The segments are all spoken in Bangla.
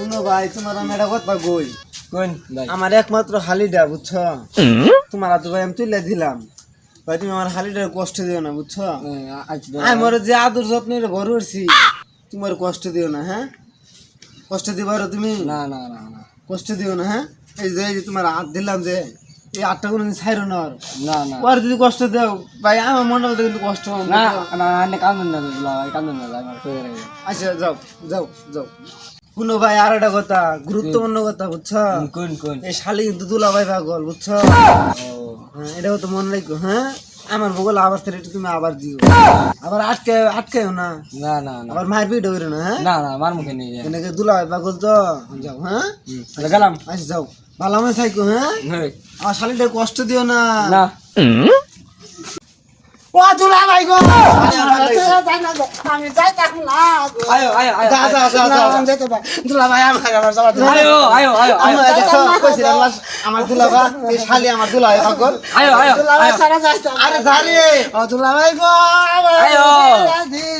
শুনো ভাই তোমার আমি একটা কথা কই? কোন? আমার একমাত্র হালিডা বুঝছ? তোমার তো ভাই আমি তুলে দিলাম। ভাই তুমি আমার হালিডার কষ্ট দিও না বুঝছ? আচ্ছা আমি মোর যে আদর যত্নের ঘর উঠছি তোমার কষ্ট দিও না হ্যাঁ? কষ্ট দিবার তুমি? না না না না। কষ্ট দিও না হ্যাঁ? এই যে তোমার হাত দিলাম যে এই আটটা কোনো ছাইরো না আর না না। ওর যদি কষ্ট দাও ভাই আমার মনে হতো কিন্তু কষ্ট না না কান্দন না ভাই কান্দন না আমার আচ্ছা যাও যাও যাও। শুনো ভাই আর একটা কথা গুরুত্বপূর্ণ কথা বুঝছ? কোন কোন এই শালি কিন্তু দুলা ভাই পাগল বুঝছ? ও। হ্যাঁ এটাও তো মনে রাখো হ্যাঁ? আমার বগল আবার থেকে তুমি আবার দিও। আবার আটকে আটকেও না। না না না। আবার মারপিট হইরে না হ্যাঁ? না না আমার মুখে নিয়ে যায় দুলা ভাই পাগল তো যাও হ্যাঁ? গেলাম। আচ্ছা যাও। ভালো আমি থাকো হ্যাঁ? হেই, আমার শালিটা কষ্ট দিও না। না। ও দুলা ভাই গো আমি যাইতাম না গো। আয়ো আয়ো আয়ো যা যা যা না, যা আমি যাইতে পারি। দুলা ভাই আমার আমার যাওয়ার দিন। আয়ো আয়ো আয়ো আমার দেখছ কইছিলাম না, আমার দুলা ভাই এই শালি আমার দুলা ভাই পাগল আয়ো আয়ো দুলা ভাই ছাড়া যাইতাম না। আরে জারে ও দুলা ভাই গো, আয়ো।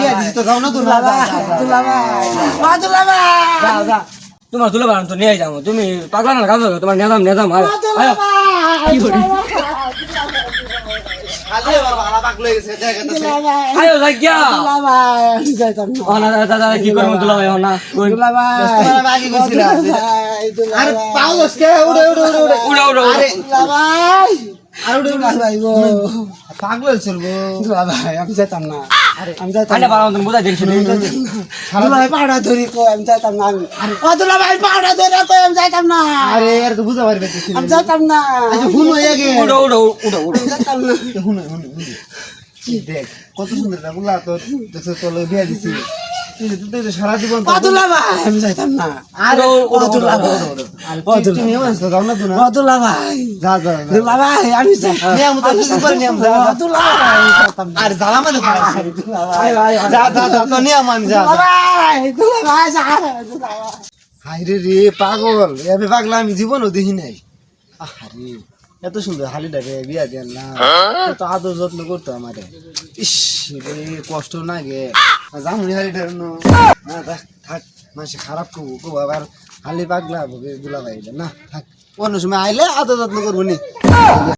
বিয়ে দিছি তো যাও না দুলা ভাই, দুলা ভাই। ও দুলা ভাই। যা যা। তোমার দুলা ভাই তো নিয়ে যাব। তুমি পাগলা না কাজ তোমার নেদাম নেদাম আরে। কে উড়ে উড়ে উড়ে উড়ে। উড়া উড়া আরে। দুলা ভাই। আর উড়ে দুলা উড়ে। ভাই গো। পাগল চলবো ভাই, আমি যাইতাম না। আমি ঠান্ডা না। পাড়া তুমি বুঝাই দিনছি দুলা ভাই, পাউডার ধরি কই, আমি যাইতাম না। আমি- ও দুলা ভাই, পাউডার ধরে কই, আমি যাইতাম না। আরে আর তো বুঝা পারবে আমি যাইতাম না। আচ্ছা হুনো আগে উড়ো উড়ো উড়ো উড়ো যাইতাম না। হুনো হুনো হুনো দেখ কত সুন্দর তো দেখছ তোর বিয়া দিছি সারা জীবন ও দুলা ভাই, আমি যাইতাম না। আরে ও দুলা ভাই। আরে ও তুই- দুলা তুমি এমন আছো, যাও না তুই না ও দুলা যা যা যা। আমি নিয়ম তো কিছু নিয়ম যা ও যা। দুলা ভাই, আমি যাইতাম না। আরে জ্বালা মানে যা যা যা তো নিয়ম যা ভাই। হাইরে রে পাগল। এবে পাগলা আমি জীবনও দেখি নাই। আরে এত সুন্দর হালিটাকে বিয়া দেন না। এত আদর যত্ন করতো আমারে। ইস কষ্ট না গে জামুনি হালিটার ন থাক মাসে খারাপ করব কবো আবার হালি পাগলা ভোগে দুলা ভাই না থাক। অন্য সময় আইলে আদর যত্ন করব নি।